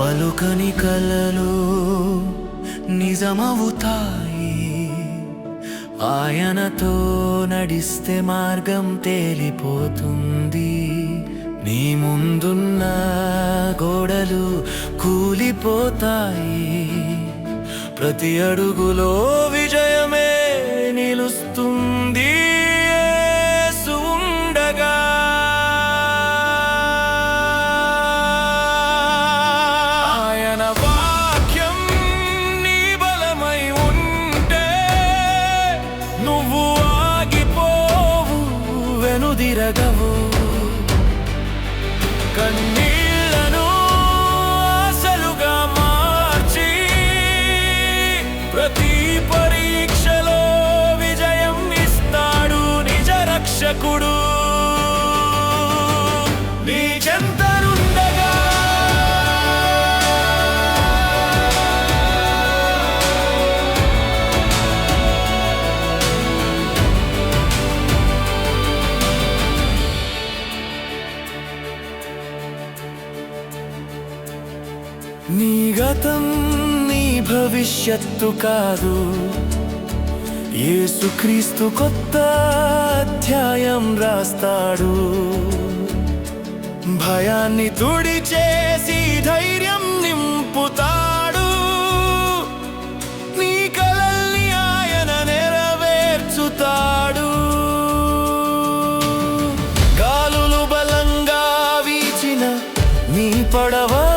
పలుకని కలలు నిజమవుతాయి. ఆయనతో నడిస్తే మార్గం తేలిపోతుంది. నీ ముందున్న గోడలు కూలిపోతాయి. ప్రతి అడుగులో విజయమే నిలుస్తుంది. వెనుదిరగవు కన్నీళ్ళను ఆశలుగా మార్చి ప్రతి పరీక్షలో విజయం ఇస్తాడు నిజ రక్షకుడు నీ చెంతను నీ గతం నీ భవిష్యత్తు కాదు. యేసుక్రీస్తు కొత్త అధ్యాయం రాస్తాడు. భయాన్ని తుడి చేసి ధైర్యం నింపుతాడు. నీ కలల్ని ఆయన నెరవేర్చుతాడు. గాలులు బలంగా వీచిన నీ పడవ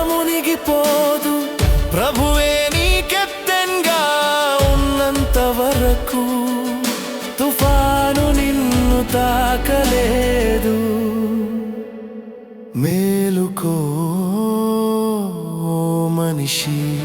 ప్రభువే నీ కెప్టెన్గా ఉన్నంత వరకు తుఫాను నిన్ను తాకలేదు. మేలుకో మనిషి.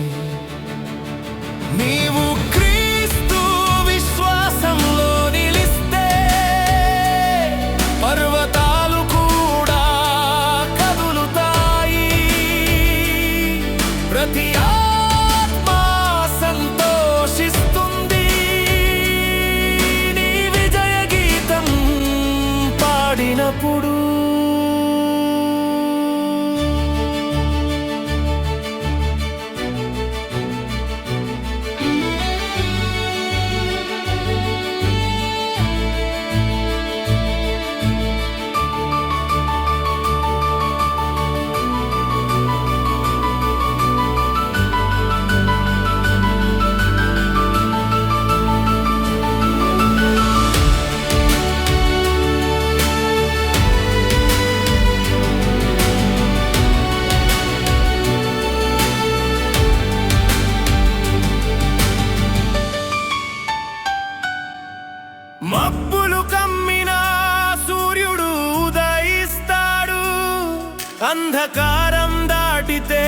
మబ్బులు కమ్మిన సూర్యుడు ఉదయిస్తాడు. అంధకారం దాటితే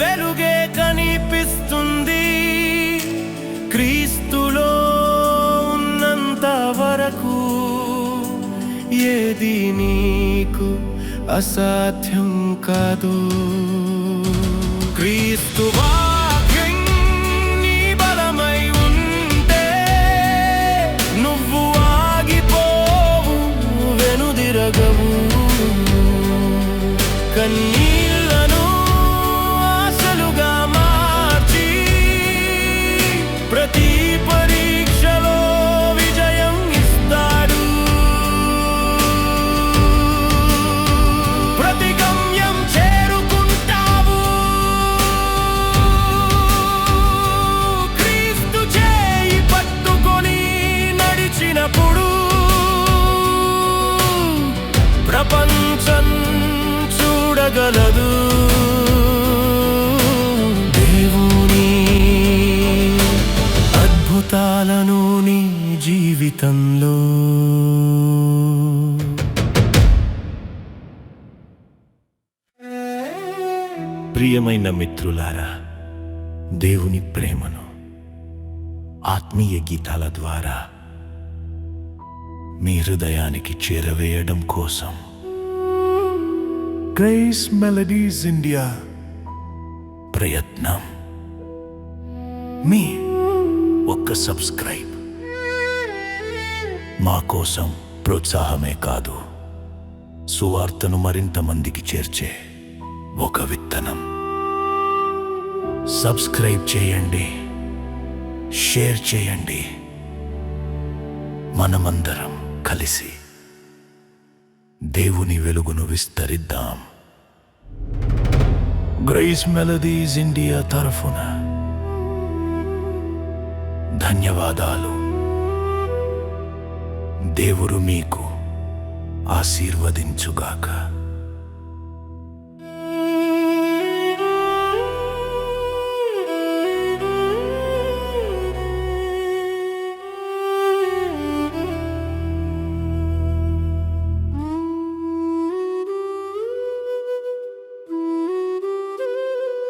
వెలుగే కనిపిస్తుంది. క్రీస్తులో ఉన్నంత వరకు ఏది నీకు అసాధ్యం కాదు. క్రీస్తువా కన్నీళ్ళను జీవితంలో. ప్రియమైన మిత్రులారా దేవుని ప్రేమను ఆత్మీయ గీతాల ద్వారా మీ హృదయానికి చేరవేయడం కోసం గ్రేస్ మెలడీస్ ఇండియా ప్రయత్నం. మీ ఒక్క సబ్స్క్రైబ్. మా కోసం ప్రోత్సాహమే కాదు. సువార్తను మరింత మందికి చేర్చే ఒక విత్తనం. సబ్స్క్రైబ్ చేయండి. షేర్ చేయండి. మనమందరం కలిసి దేవుని వెలుగును విస్తరిద్దాం. గ్రేస్ మెలడీస్ ఇండియా తరఫున ధన్యవాదాలు. దేవుడు మీకు ఆశీర్వదించుగాక.